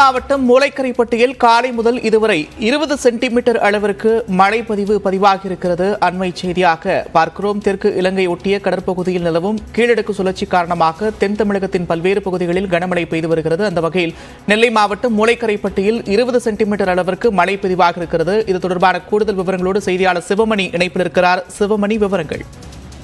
மாவட்டம் மூளைக்கரைப்பட்டியில் காலை முதல் இதுவரை இருபது சென்டிமீட்டர் அளவிற்கு மழை பதிவு பதிவாகியிருக்கிறது. அண்மை செய்தியாக பார்க்கிறோம். தெற்கு இலங்கை ஒட்டிய கடற்பகுதியில் நிலவும் கீழடுக்கு சுழற்சி காரணமாக தென் தமிழகத்தின் பல்வேறு பகுதிகளில் கனமழை பெய்து வருகிறது. அந்த வகையில் நெல்லை மாவட்டம் மூளைக்கரைப்பட்டியில் இருபது சென்டிமீட்டர் அளவிற்கு மழை பதிவாக இருக்கிறது இது தொடர்பான கூடுதல் விவரங்களோடு செய்தியாளர் சிவமணி இணைப்பில் இருக்கிறார். சிவமணி விவரங்கள்.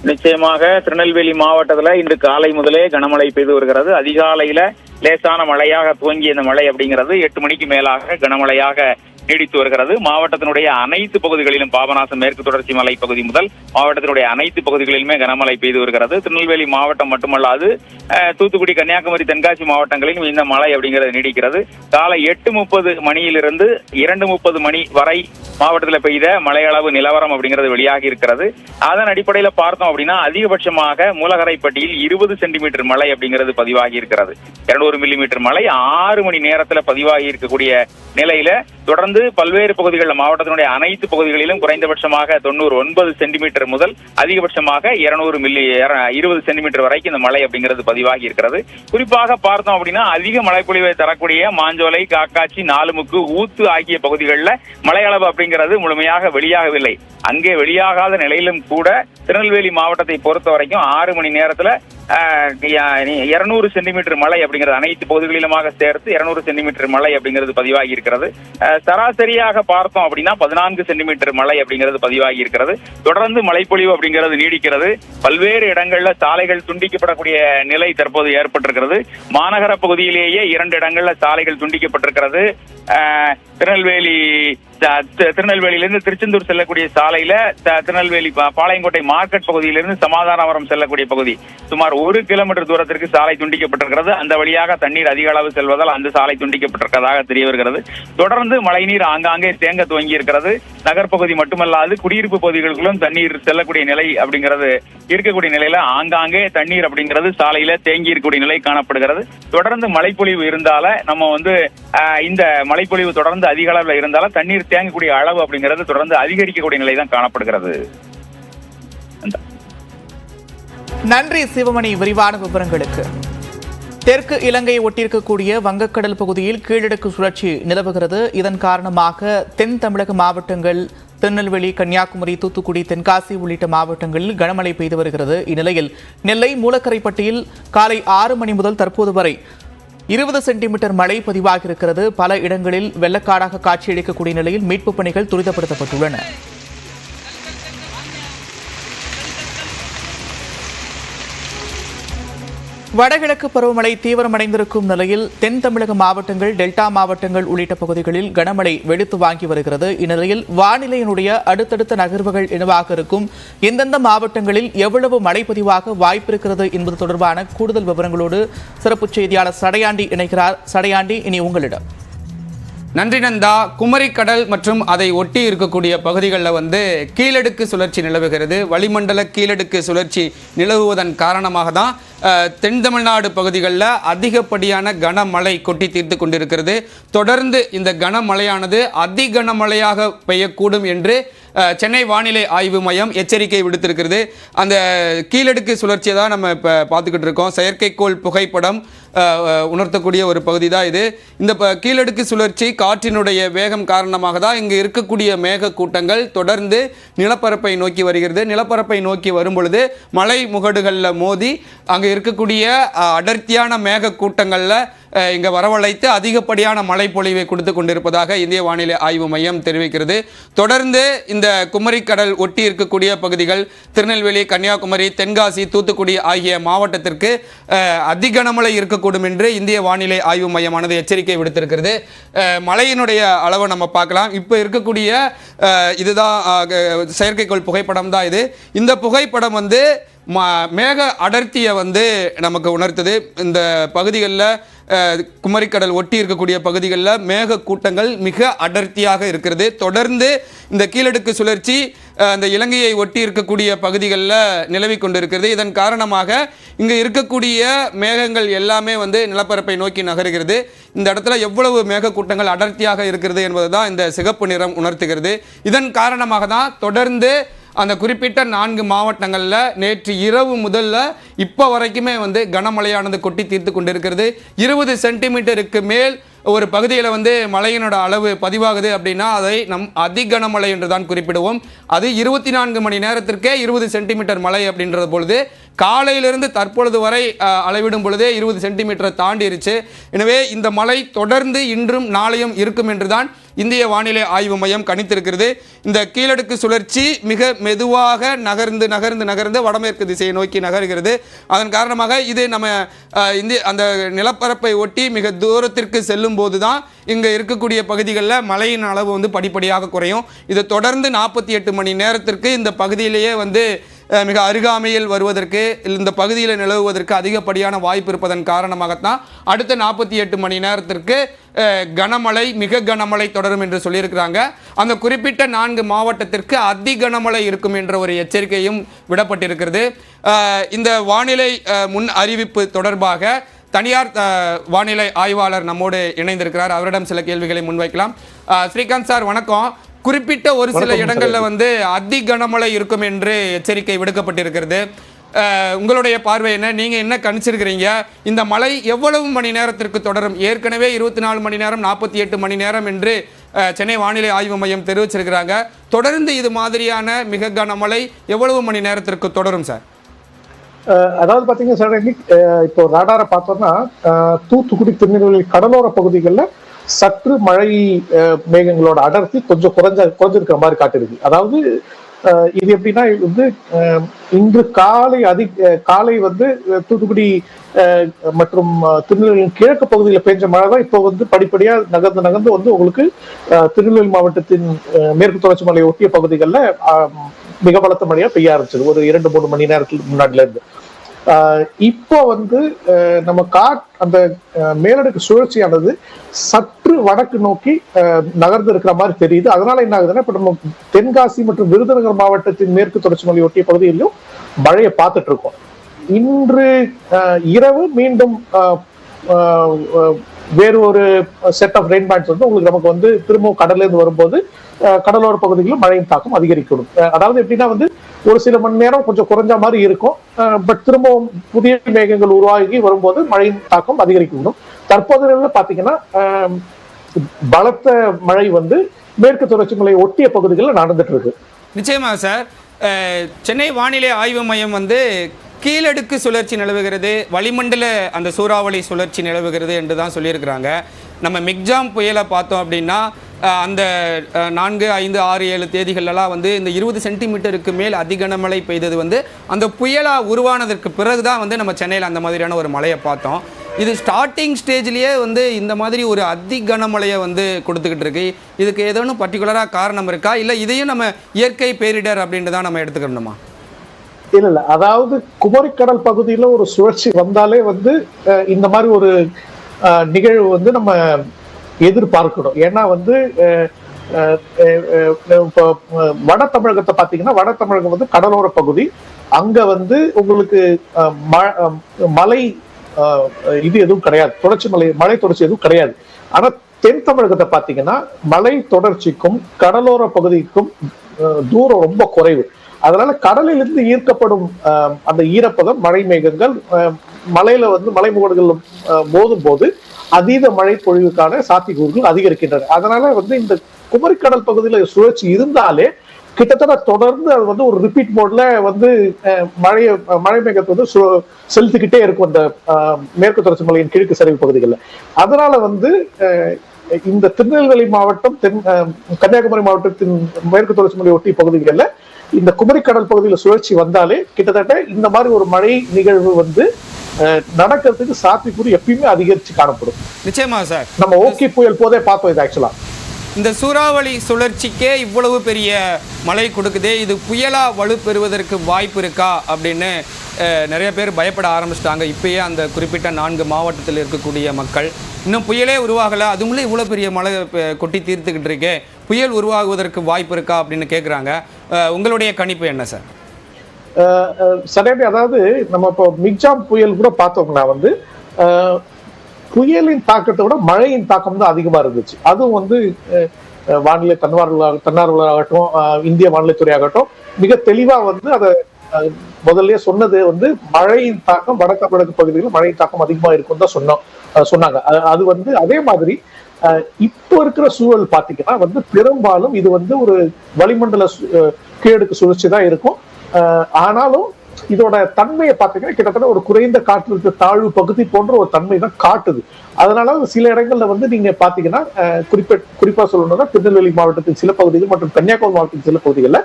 நிச்சயமாக திருநெல்வேலி மாவட்டத்தில் இன்று காலை முதலே கனமழை பெய்து வருகிறது. அதிகாலையில லேசான மழையாக துவங்கிய இந்த மழை அப்படிங்கிறது எட்டு மணிக்கு மேலாக கனமழையாக நீடித்து வருகிறது. மாவட்டத்தினுடைய அனைத்து பகுதிகளிலும் பாபநாசம் மேற்கு தொடர்ச்சி மலை பகுதி முதல் மாவட்டத்தினுடைய அனைத்து பகுதிகளிலுமே கனமழை பெய்து வருகிறது. திருநெல்வேலி மாவட்டம் மட்டுமல்லாது தூத்துக்குடி கன்னியாகுமரி தென்காசி மாவட்டங்களிலும் இந்த மழை அப்படிங்கிறது நீடிக்கிறது. காலை எட்டு முப்பது மணியிலிருந்து இரண்டு முப்பது மணி வரை மாவட்டத்தில் பெய்த மழையளவு நிலவரம் அப்படிங்கிறது வெளியாகி இருக்கிறது. அதன் அடிப்படையில பார்த்தோம் அப்படின்னா அதிகபட்சமாக மூலகரைப்பட்டியில் இருபது சென்டிமீட்டர் மழை அப்படிங்கிறது பதிவாகி இருக்கிறது. இருநூறு மில்லிமீட்டர் மழை ஆறு மணி நேரத்தில் பதிவாகி இருக்கக்கூடிய நிலையில தொடர்ந்து பல்வேறு பகுதிகளில் மாவட்டத்தினுடைய அனைத்து பகுதிகளிலும் குறைந்தபட்சமாக தொண்ணூறு ஒன்பது சென்டிமீட்டர் முதல் அதிகபட்சமாக இருநூறு மில்லி இருபது சென்டிமீட்டர் வரைக்கும் இந்த மழை அப்படிங்கிறது பதிவாகி இருக்கிறது. குறிப்பாக பார்த்தோம் அப்படின்னா அதிக மழைப்பொழிவை தரக்கூடிய மாஞ்சோலை காக்காச்சி நாலுமுக்கு ஊத்து ஆகிய பகுதிகளில் மழையளவு அப்படிங்கிறது முழுமையாக வெளியாகவில்லை. அங்கே வெளியாகாத நிலையிலும் கூட திருநெல்வேலி மாவட்டத்தை பொறுத்த வரைக்கும் ஆறு மணி நேரத்தில் இருநூறு சென்டிமீட்டர் மழை அப்படிங்கிறது அனைத்து பகுதிகளிலுமாக சேர்த்து இருநூறு சென்டிமீட்டர் மழை அப்படிங்கிறது பதிவாகி இருக்கிறது. சராசரியாக பார்த்தோம் அப்படின்னா பதினான்கு சென்டிமீட்டர் மழை அப்படிங்கிறது பதிவாகி இருக்கிறது. தொடர்ந்து மழைப்பொழிவு அப்படிங்கிறது நீடிக்கிறது. பல்வேறு இடங்கள்ல சாலைகள் துண்டிக்கப்படக்கூடிய நிலை தற்போது ஏற்பட்டிருக்கிறது. மாநகர பகுதியிலேயே இரண்டு இடங்கள்ல சாலைகள் துண்டிக்கப்பட்டிருக்கிறது. திருநெல்வேலி திருநெல்வேலியிலிருந்து திருச்செந்தூர் செல்லக்கூடிய சாலையில திருநெல்வேலி பாளையங்கோட்டை மார்க்கெட் பகுதியிலிருந்து சமாதானவரம் செல்லக்கூடிய பகுதி. சுமார் ஒரு கிலோமீட்டர் தூரத்திற்கு சாலை துண்டிக்கப்பட்டிருக்கிறது. அந்த வழியாக தண்ணீர் அதிக அளவு செல்வதால் அந்த சாலை துண்டிக்கப்பட்டிருக்கிறதாக தெரிய வருகிறது தொடர்ந்து மழைநீர் ஆங்காங்கே தேங்க துவங்கி இருக்கிறது நகர்ப்பகுதி மட்டுமல்லாது குடியிருப்பு பகுதிகளுக்குள்ளும் தண்ணீர் செல்லக்கூடிய நிலை அப்படிங்கிறது இருக்கக்கூடிய நிலையில ஆங்காங்கே தண்ணீர் அப்படிங்கிறது சாலையில தேங்கி இருக்கக்கூடிய நிலை காணப்படுகிறது. தொடர்ந்து மழைப்பொழிவு இருந்தால நம்ம வந்து ஆஹ், இந்த மழைப்பொழிவு தொடர்ந்து அதிக அளவில் இருந்தால தண்ணீர் தேங்கக்கூடிய அளவு அப்படிங்கிறது தொடர்ந்து அதிகரிக்கக்கூடிய நிலை தான் காணப்படுகிறது. நன்றி சிவமணி விரிவான விவரங்களுக்கு. தெற்கு இலங்கையை ஒட்டியிருக்கக்கூடிய வங்கக்கடல் பகுதியில் கீழடுக்கு சுழற்சி நிலவுகிறது. இதன் காரணமாக தென் தமிழக மாவட்டங்கள் திருநெல்வேலி கன்னியாகுமரி தூத்துக்குடி தென்காசி உள்ளிட்ட மாவட்டங்களில் கனமழை பெய்து வருகிறது. இந்நிலையில் நெல்லை மூலக்கரைப்பட்டியில் காலை ஆறு மணி முதல் தற்போது வரை இருபது சென்டிமீட்டர் மழை பதிவாகியிருக்கிறது. பல இடங்களில் வெள்ளக்காடாக காட்சியளிக்கக்கூடிய நிலையில் மீட்புப் பணிகள் துரிதப்படுத்தப்பட்டுள்ளன. வடகிழக்கு பருவமழை தீவிரமடைந்திருக்கும் நிலையில் தென் தமிழக மாவட்டங்கள் டெல்டா மாவட்டங்கள் உள்ளிட்ட பகுதிகளில் கனமழை வெளுத்து வாங்கி வருகிறது. இந்நிலையில் வானிலையினுடைய அடுத்தடுத்த நகர்வுகள் என்னவாக இருக்கும்? எந்தெந்த மாவட்டங்களில் எவ்வளவு மழை பதிவாக வாய்ப்பிருக்கிறது என்பது தொடர்பான கூடுதல் விவரங்களோடு சிறப்பு செய்தியாளர் சடையாண்டி இணைகிறார். சடையாண்டி இனி உங்களிடம். நன்றி நந்தா. குமரிக்கடல் மற்றும் அதை ஒட்டி இருக்கக்கூடிய பகுதிகளில் வந்து கீழடுக்கு சுழற்சி நிலவுகிறது. வளிமண்டல கீழடுக்கு சுழற்சி நிலவுவதன் காரணமாக தான் தென் தமிழ்நாடு பகுதிகளில் அதிகப்படியான கனமழை கொட்டி தீர்த்து கொண்டிருக்கிறது. தொடர்ந்து இந்த கனமழையானது அதி கனமழையாக பெய்யக்கூடும் என்று சென்னை வானிலை ஆய்வு மையம் எச்சரிக்கை விடுத்திருக்கிறது. அந்த கீழடுக்கு சுழற்சியை தான் நம்ம இப்போ பார்த்துக்கிட்டு இருக்கோம். செயற்கைக்கோள் புகைப்படம் உணர்த்தக்கூடிய ஒரு பகுதி தான் இது. இந்த ப- கீழடுக்கு சுழற்சி காற்றினுடைய வேகம் காரணமாக தான் இங்கு இருக்கக்கூடிய மேக கூட்டங்கள் தொடர்ந்து நிலப்பரப்பை நோக்கி வருகிறது. நிலப்பரப்பை நோக்கி வரும் பொழுது மலை முகடுகளில் மோதி அங்கே இருக்கக்கூடிய அடர்த்தியான மேக கூட்டங்களில் இங்கே வரவழைத்து அதிகப்படியான மழை பொழிவை கொடுத்து கொண்டிருப்பதாக இந்திய வானிலை ஆய்வு மையம் தெரிவிக்கிறது. தொடர்ந்து இந்த குமரிக்கடல் ஒட்டி இருக்கக்கூடிய பகுதிகள் திருநெல்வேலி கன்னியாகுமரி தென்காசி தூத்துக்குடி ஆகிய மாவட்டத்திற்கு அஹ், அதிகனமழை இருக்கக்கூடும் என்று இந்திய வானிலை ஆய்வு மையமானது எச்சரிக்கை விடுத்திருக்கிறது. மழையினுடைய அளவை நம்ம பார்க்கலாம். இப்போ இருக்கக்கூடிய இதுதான் செயற்கைக்கோள் புகைப்படம் தான் இது. இந்த புகைப்படம் வந்து மேக அடர்த்தியை வந்து நமக்கு உணர்த்துது. இந்த பகுதிகளில் குமரிக்கடல் ஒட்டி இருக்கக்கூடிய பகுதிகளில் மேக கூட்டங்கள் மிக அடர்த்தியாக இருக்கிறது. தொடர்ந்து இந்த கீழடுக்கு சுழற்சி அந்த இந்த இலங்கையை ஒட்டி இருக்கக்கூடிய பகுதிகளில் நிலவி கொண்டிருக்கிறது. இதன் காரணமாக இங்கே இருக்கக்கூடிய மேகங்கள் எல்லாமே வந்து நிலப்பரப்பை நோக்கி நகருகிறது. இந்த இடத்துல எவ்வளவு மேக கூட்டங்கள் அடர்த்தியாக இருக்கிறது என்பது தான் இந்த சிகப்பு நிறம் உணர்த்துகிறது. இதன் காரணமாக தான் தொடர்ந்து அந்த குறிப்பிட்ட நான்கு மாவட்டங்களில் நேற்று இரவு முதல்ல இப்போ வரைக்குமே வந்து கனமழையானது கொட்டி தீர்த்து கொண்டிருக்கிறது. இருபது சென்டிமீட்டருக்கு மேல் ஒரு பகுதியில் வந்து மழையினோட அளவு பதிவாகுது அப்படின்னா அதை நம் அதிகனமழை என்று தான் குறிப்பிடுவோம். அது இருபத்தி நான்கு மணி நேரத்திற்கே இருபது சென்டிமீட்டர் மழை அப்படின்றது பொழுது காலையிலிருந்து தற்பொழுது வரை அளவிடும் பொழுதே இருபது சென்டிமீட்டரை தாண்டிருச்சு. எனவே இந்த மழை தொடர்ந்து இன்றும் நாளையும் இருக்கும் என்றுதான் இந்திய வானிலை ஆய்வு மையம் கணித்திருக்கிறது. இந்த கீழடுக்கு சுழற்சி மிக மெதுவாக நகர்ந்து நகர்ந்து நகர்ந்து வடமேற்கு திசையை நோக்கி நகர்கிறது. அதன் காரணமாக இது நம்ம இந்திய அந்த நிலப்பரப்பை ஒட்டி மிக தூரத்திற்கு செல்லும் போது தான் இங்கே இருக்கக்கூடிய பகுதிகளில் மழையின் அளவு வந்து படிப்படியாக குறையும். இது தொடர்ந்து நாற்பத்தி எட்டு மணி நேரத்திற்கு இந்த பகுதியிலேயே வந்து மிக அருகாமையில் வருவதற்கு இந்த பகுதியில் நிலவுவதற்கு அதிகப்படியான வாய்ப்பு இருப்பதன் காரணமாகத்தான் அடுத்த நாற்பத்தி எட்டு மணி நேரத்திற்கு கனமழை மிக கனமழை தொடரும் என்று சொல்லியிருக்கிறாங்க. அந்த குறிப்பிட்ட நான்கு மாவட்டத்திற்கு அதி கனமழை இருக்கும் என்ற ஒரு எச்சரிக்கையும் விடப்பட்டிருக்கிறது. இந்த வானிலை முன் அறிவிப்பு தொடர்பாக தனியார் வானிலை ஆய்வாளர் நம்மோடு இணைந்திருக்கிறார். அவரிடம் சில கேள்விகளை முன்வைக்கலாம். ஸ்ரீகாந்த் சார் வணக்கம். குறிப்பிட்ட ஒரு சில இடங்கள்ல வந்து அதி கனமழை இருக்கும் என்று எச்சரிக்கை விடுக்கப்பட்டிருக்கிறது. உங்களுடைய பார்வை என்ன? நீங்க என்ன கணிச்சிருக்கிறீங்க? இந்த மழை எவ்வளவு மணி நேரத்திற்கு தொடரும்? ஏற்கனவே இருபத்தி நாலு மணி நேரம் நாற்பத்தி எட்டு மணி நேரம் என்று சென்னை வானிலை ஆய்வு மையம் தெரிவிச்சிருக்கிறாங்க. தொடர்ந்து இது மாதிரியான மிக கனமழை எவ்வளவு மணி நேரத்திற்கு தொடரும் சார்? அதாவது பாத்தீங்கன்னா சார் இப்போ ராடாரை பார்த்தோம்னா தூத்துக்குடி திருநெல்வேலி கடலோர பகுதிகளில் சற்று மழை மேகங்களோட அடர்த்தி கொஞ்சம் குறைஞ்ச குறைஞ்சிருக்கிற மாதிரி காட்டிருக்கு. அதாவது இது எப்படின்னா வந்து இன்று காலை அதி காலை வந்து தூத்துக்குடி மற்றும் திருநெல்வேலியின் கிழக்கு பகுதியில் பெஞ்ச மழை தான் இப்போ வந்து படிப்படியாக நகர்ந்து நகர்ந்து வந்து உங்களுக்கு திருநெல்வேலி மாவட்டத்தின் மேற்கு தொடர்ச்சி மலையை ஒட்டிய பகுதிகளில் மிக பலத்த மழையா பெய்ய ஆரம்பிச்சது. ஒரு இரண்டு மூணு மணி நேரத்துக்கு முன்னாடில இருந்து. இப்போ வந்து நம்ம காட் அந்த மேலடுக்கு சுழற்சியானது சத் சற்று வடக்கு நோக்கி நகர்ந்து இருக்கிற மாதிரி தெரியுது. அதனால என்ன ஆகுதுன்னா இப்ப நம்ம தென்காசி மற்றும் விருதுநகர் மாவட்டத்தின் மேற்கு தொடர்ச்சி மலை ஒட்டிய பகுதியிலும் மழையை பார்த்துட்டு இருக்கோம். இன்று இரவு மீண்டும் ஆஹ் வேறு ஒரு செட் ஆஃப் ரெயின் பேண்ட்ஸ் வந்து உங்களுக்கு நமக்கு வந்து திரும்பவும் கடல்ல இருந்து வரும்போது கடலோர பகுதிகளில் மழையின் தாக்கம் அதிகரிக்கணும். அதாவது எப்படின்னா வந்து ஒரு சில மணி நேரம் கொஞ்சம் குறைஞ்ச மாதிரி இருக்கும். பட் திரும்பவும் புதிய மேகங்கள் உருவாகி வரும்போது மழையின் தாக்கம் அதிகரிக்கணும். தற்போது பார்த்தீங்கன்னா பலத்த மழை வந்து மேற்கு தொடர்ச்சி மலை ஒட்டிய பகுதிகளில் நடந்துட்டு இருக்கு நிச்சயமாக சார் சென்னை வானிலை ஆய்வு மையம் வந்து கீழடுக்கு சுழற்சி நிலவுகிறது வளிமண்டல அந்த சூறாவளி சுழற்சி நிலவுகிறது என்று தான் சொல்லியிருக்கிறாங்க. நம்ம மிக்ஜாம் புயலை பார்த்தோம் அப்படின்னா அந்த நான்கு ஐந்து ஆறு ஏழு தேதிகளெல்லாம் வந்து இந்த இருபது சென்டிமீட்டருக்கு மேல் அதிகனமழை பெய்தது வந்து அந்த புயலாக உருவானதற்கு பிறகு தான் வந்து நம்ம சென்னையில் அந்த மாதிரியான ஒரு மழையை பார்த்தோம். இது ஸ்டார்டிங் ஸ்டேஜ்லேயே வந்து இந்த மாதிரி ஒரு அதி கனமழையை வந்து கொடுத்துக்கிட்டு இருக்கு. இதுக்கு ஏதோனும் பர்டிகுலராக காரணம் இருக்கா? இல்லை இதையும் நம்ம இயற்கை பேரிடர் அப்படின்ட்டு தான் நம்ம எடுத்துக்கணுமா இல்லை இல்லை. அதாவது குமரிக்கடல் பகுதியில் ஒரு சுழற்சி வந்தாலே வந்து இந்த மாதிரி ஒரு நிகழ்வு வந்து நம்ம எதிர்பார்க்கணும் ஏன்னா வந்து இப்போ வட தமிழகத்தை பாத்தீங்கன்னா வட தமிழகம் வந்து கடலோர பகுதி. அங்க வந்து உங்களுக்கு ம- மலை இது எதுவும் கிடையாது. தொடர்ச்சி மலை மலை தொடர்ச்சி எதுவும் கிடையாது. ஆனா தென் தமிழகத்தை பாத்தீங்கன்னா மலை தொடர்ச்சிக்கும் கடலோர பகுதிக்கும் தூரம் ரொம்ப குறைவு. அதனால கடலிலிருந்து ஈர்க்கப்படும் அந்த ஈரப்பதம் மழை மேகங்கள் மலையில வந்து மலைமுகடுகள் மோதும் போது அதீத மழை பொழிவுக்கான சாத்தியக்கூறுகள் அதிகரிக்கின்றன. அதனால வந்து இந்த குமரிக்கடல் பகுதியில் சுழற்சி இருந்தாலே கிட்டத்தட்ட தொடர்ந்து அது வந்து ஒரு ரிப்பீட் மோட்ல வந்து மழைய மழையை மழை மேகத்தை வந்து சு- செலுத்திக்கிட்டே இருக்கும் அந்த மேற்கு தொடர்ச்சி மலையின் கிழக்கு சரிவு பகுதிகளில். அதனால வந்து இந்த திருநெல்வேலி மாவட்டம் தென் கன்னியாகுமரி மாவட்டத்தின் மேற்கு தொடர்ச்சி மலை ஒட்டிய பகுதிகளில் இந்த குமரிக்கடல் பகுதியில் சுழற்சி வந்தாலே கிட்டத்தட்ட இந்த மாதிரி ஒரு மழை நிகழ்வு வந்து நடக்கிறதுக்கு சாத்தியக்கூறு எப்பயுமே அதிகரிச்சு காணப்படும். நிச்சயமா சார். நம்ம ஓகே புயல் போதே பார்த்தோம் இது ஆக்சுவலா இந்த சூறாவளி சுழற்சிக்கே இவ்வளவு பெரிய மழை கொடுக்குதே இது புயலா வலுப்பெறுவதற்கு வாய்ப்பு இருக்கா அப்படின்னு நிறைய பேர் பயப்பட ஆரம்பிச்சிட்டாங்க. இப்பயே அந்த குறிப்பிட்ட நான்கு மாவட்டத்தில் இருக்கக்கூடிய மக்கள் இன்னும் புயலே உருவாகலை. அதுக்குள்ளே இவ்வளோ பெரிய மழை கொட்டி தீர்த்துக்கிட்டு இருக்கே. புயல் உருவாகுவதற்கு வாய்ப்பு இருக்கா அப்படின்னு கேட்குறாங்க உங்களுடைய கணிப்பு என்ன சார்? அஹ் அதாவது நம்ம இப்போ மிக்ஜாம் புயல் கூட பார்த்தோம்னா வந்து புயலின் தாக்கத்தை விட மழையின் தாக்கம் தான் அதிகமாக இருந்துச்சு. அதுவும் வந்து வானிலை தன்னார்வலாக தன்னார்வலாகட்டும் இந்திய வானிலைத்துறை ஆகட்டும் மிக தெளிவாக வந்து அதை முதல்ல சொன்னது வந்து மழையின் தாக்கம் வடக்கு வடக்கு பகுதிகளில் மழையின் தாக்கம் அதிகமா இருக்கும் தான் சொன்னோம். சொன்னாங்க. அது- வந்து அதே மாதிரி இப்போ இருக்கிற சூழல் பாத்தீங்கன்னா வந்து பெரும்பாலும் இது வந்து ஒரு வளிமண்டல கீழடுக்கு சுழற்சி தான் இருக்கும். அஹ், ஆனாலும் இதோட தன்மையை பார்த்தீங்கன்னா கிட்டத்தட்ட ஒரு குறைந்த காற்றழுத்த தாழ்வு பகுதி போன்ற ஒரு தன்மை தான் காட்டுது. அதனால சில இடங்கள்ல வந்து நீங்க பாத்தீங்கன்னா அஹ், குறிப்பிட்ட குறிப்பா சொல்லணும்னா திருநெல்வேலி மாவட்டத்தின் சில பகுதிகள் மற்றும் கன்னியாகுமரி மாவட்டத்தின் சில பகுதிகளில்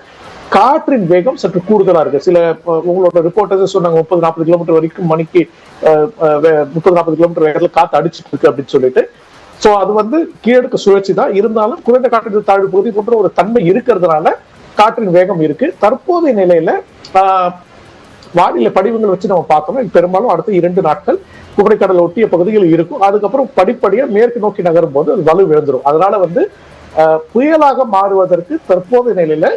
காற்றின் வேகம் சற்று கூடுதலா இருக்கு. சில உங்களோட ரிப்போர்ட்டர்ஸ் சொன்னாங்க முப்பது நாற்பது கிலோமீட்டர் வரைக்கும் மணிக்கு முப்பது நாற்பது கிலோமீட்டர் வேகத்துல காத்து அடிச்சிட்டு இருக்கு அப்படின்னு சொல்லிட்டு. சோ அது வந்து கீழடுக்கு சுழற்சி தான். இருந்தாலும் குறைந்த காற்றின் தாழ்வு பகுதி போன்ற ஒரு தன்மை இருக்கிறதுனால காற்றின் வேகம் இருக்கு. தற்போதைய நிலையில ஆஹ், வானிலை படிவங்கள் வச்சு நம்ம பார்த்தோம்னா பெரும்பாலும் அடுத்த இரண்டு நாட்கள் குமரிக்கடல் ஒட்டிய பகுதிகள் இருக்கும். அதுக்கப்புறம் படிப்படியா மேற்கு நோக்கி நகரும் போது அது வலு விழுந்துரும். அதனால வந்து புயலாக மாறுவதற்கு தற்போதைய நிலையில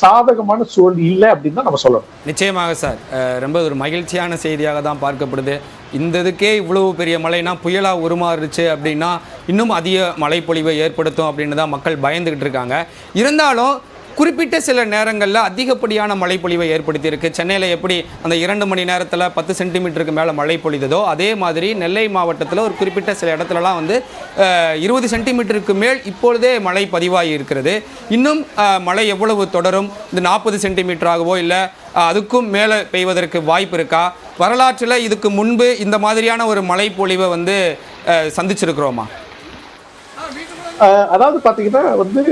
சாதகமான சூழல் இல்லை அப்படின்னு தான் நம்ம சொல்லணும். நிச்சயமாக சார். ரொம்ப ஒரு மகிழ்ச்சியான செய்தியாக தான் பார்க்கப்படுது. இந்த இதுக்கே இவ்வளவு பெரிய மழைனா புயலாக உருமாறுச்சு அப்படின்னா இன்னும் அதிக மழைப்பொழிவை ஏற்படுத்தும் அப்படின்னு தான் மக்கள் பயந்துகிட்டு இருக்காங்க. இருந்தாலும் குறிப்பிட்ட சில நேரங்களில் அதிகப்படியான மழைப்பொழிவை ஏற்படுத்தியிருக்கு. சென்னையில் எப்படி அந்த இரண்டு மணி நேரத்தில் பத்து சென்டிமீட்டருக்கு மேலே மழை பொழிந்ததோ அதே மாதிரி நெல்லை மாவட்டத்தில் ஒரு குறிப்பிட்ட சில இடத்துலலாம் வந்து இருபது சென்டிமீட்டருக்கு மேல் இப்பொழுதே மழை பதிவாகி இருக்கிறது. இன்னும் மழை எவ்வளவு தொடரும்? இந்த நாற்பது சென்டிமீட்டராகவோ இல்லை அதுக்கும் மேலே பெய்வதற்கு வாய்ப்பு இருக்கா? வரலாற்றில் இதுக்கு முன்பு இந்த மாதிரியான ஒரு மழை பொழிவை வந்து சந்திச்சிருக்கிறோமா? அதாவது பாத்தீங்கன்னா வந்து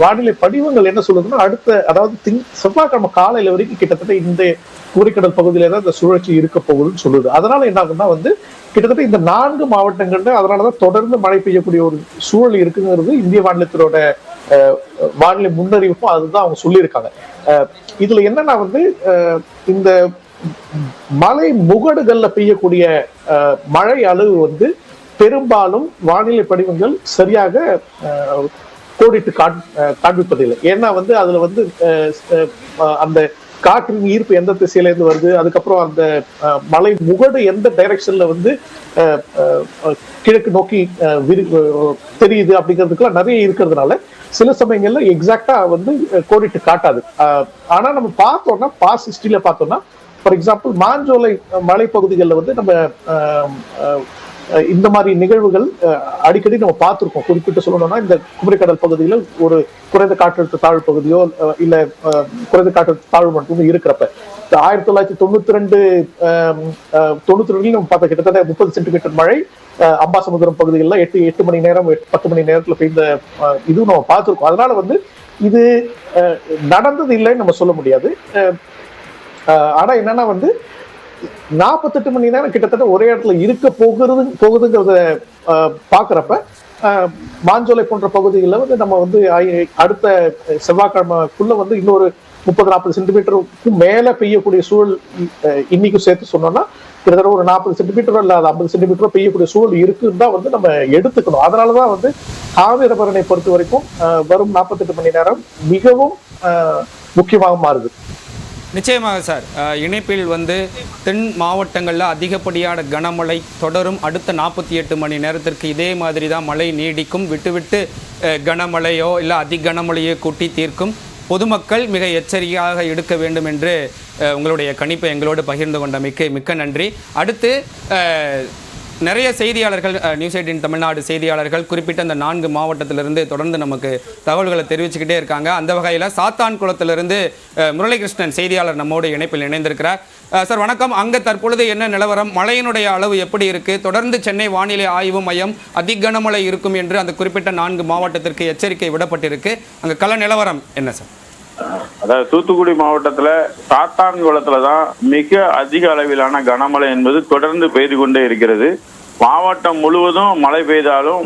வானிலை படிவங்கள் என்ன சொல்லுதுன்னா அடுத்த அதாவது திங் செவ்வாய்க்கிழமை காலையில வரைக்கும் கிட்டத்தட்ட இந்த கூறிக்கடல் பகுதியில தான் இந்த சுழற்சி இருக்க போகுதுன்னு சொல்லுது. அதனால என்ன ஆகுதுன்னா வந்து கிட்டத்தட்ட இந்த நான்கு மாவட்டங்கள்ல அதனாலதான் தொடர்ந்து மழை பெய்யக்கூடிய ஒரு சூழல் இருக்குங்கிறது இந்திய வானிலத்தினோட வானிலை முன்னறிவிப்பும் அதுதான் அவங்க சொல்லியிருக்காங்க. இதுல என்னன்னா வந்து இந்த மலை முகடுகள்ல பெய்யக்கூடிய மழை அளவு வந்து பெரும்பாலும் வானிலை படிவங்கள் சரியாக ஆஹ், கோடிட்டு காண் காண்பிப்பதில்லை. ஏன்னா வந்து அதுல வந்து அந்த காற்றின் ஈர்ப்பு எந்த திசையில இருந்து வருது அதுக்கப்புறம் அந்த மலை முகடு எந்த டைரக்ஷன்ல வந்து கிழக்கு நோக்கி தெரியுது அப்படிங்கிறதுக்குலாம் நிறைய இருக்கிறதுனால சில சமயங்கள்ல எக்ஸாக்டா வந்து கோடிட்டு காட்டாது. ஆனா நம்ம பார்த்தோம்னா பாஸ் ஹிஸ்டரியில பார்த்தோம்னா ஃபார் எக்ஸாம்பிள் மாஞ்சோலை uh, மலைப்பகுதிகளில் வந்து நம்ம இந்த மாதிரி நிகழ்வுகள் அடிக்கடி நம்ம பார்த்திருக்கோம். குறிப்பிட்டு சொல்லணும்னா இந்த குமரிக்கடல் பகுதியில் ஒரு குறைந்த காற்றழுத்த தாழ்வு பகுதியோ இல்லை குறைந்த காற்றழுத்த தாழ்வு மட்டும் இருக்கிறப்ப ஆயிரத்தி தொள்ளாயிரத்தி தொண்ணூத்தி ரெண்டு தொண்ணூத்தி ரெண்டுல நம்ம பார்த்த கிட்டத்தட்ட முப்பது சென்டிமீட்டர் மழை அஹ், அம்பாசமுத்திரம் பகுதிகளில் எட்டு எட்டு மணி நேரம் எட்டு- பத்து மணி நேரத்தில் பெய்த இதுவும் நம்ம பார்த்திருக்கோம். அதனால வந்து இது அஹ், நடந்தது இல்லைன்னு நம்ம சொல்ல முடியாது. ஆனால் ஆனா என்னன்னா வந்து நாற்பத்தெட்டு மணி நேரம் கிட்டத்தட்ட ஒரே இடத்துல இருக்க போகிறது போகுதுங்கிறத பார்க்குறப்ப பாக்குறப்ப மாஞ்சோலை போன்ற பகுதிகளில் வந்து நம்ம வந்து ஐ- அடுத்த செவ்வாய்க்கிழமைக்குள்ள வந்து இன்னொரு முப்பது நாற்பது சென்டிமீட்டருக்கும் மேலே பெய்யக்கூடிய சூழல் இன்னைக்கும் சேர்த்து சொன்னோம்னா கிட்டத்தட்ட ஒரு நாற்பது சென்டிமீட்டரோ இல்லாத ஐம்பது சென்டிமீட்டரோ பெய்யக்கூடிய சூழல் இருக்குன்னு தான் வந்து நம்ம எடுத்துக்கணும். அதனாலதான் வந்து காவிரபரனை பொறுத்த வரைக்கும் வரும் நாற்பத்தெட்டு மணி நேரம் மிகவும் முக்கியமாக மாறுது. நிச்சயமாக சார். இணைப்பில் வந்து தென் மாவட்டங்களில் அதிகப்படியான கனமழை தொடரும். அடுத்த நாற்பத்தி எட்டு மணி நேரத்திற்கு இதே மாதிரி தான் மழை நீடிக்கும். விட்டு விட்டு கனமழையோ இல்லை அதி கனமழையோ கூட்டி தீர்க்கும். பொதுமக்கள் மிக எச்சரிக்கையாக எடுக்க வேண்டும் என்று உங்களுடைய கணிப்பை எங்களோடு பகிர்ந்து கொண்டமைக்கு மிக்க நன்றி. அடுத்து நிறைய செய்தியாளர்கள் நியூஸ் எயிட்டின் தமிழ்நாடு செய்தியாளர்கள் குறிப்பிட்ட அந்த நான்கு மாவட்டத்திலிருந்து தொடர்ந்து நமக்கு தகவல்களை தெரிவிச்சுக்கிட்டே இருக்காங்க. அந்த வகையில் சாத்தான் குளத்திலிருந்து முரளிகிருஷ்ணன் செய்தியாளர் நம்மோடு இணைப்பில் இணைந்திருக்கிறார். சார் வணக்கம். அங்கே தற்பொழுது என்ன நிலவரம்? மழையினுடைய அளவு எப்படி இருக்குது தொடர்ந்து சென்னை வானிலை ஆய்வு மையம் அதிகனமழை இருக்கும் என்று அந்த குறிப்பிட்ட நான்கு மாவட்டத்திற்கு எச்சரிக்கை விடப்பட்டிருக்கு. அங்கே கள நிலவரம் என்ன சார்? அதாவது தூத்துக்குடி மாவட்டத்தில் சாத்தான்குளத்தில் தான் மிக அதிக அளவிலான கனமழை என்பது தொடர்ந்து பெய்து கொண்டே இருக்கிறது. மாவட்டம் முழுவதும் மழை பெய்தாலும்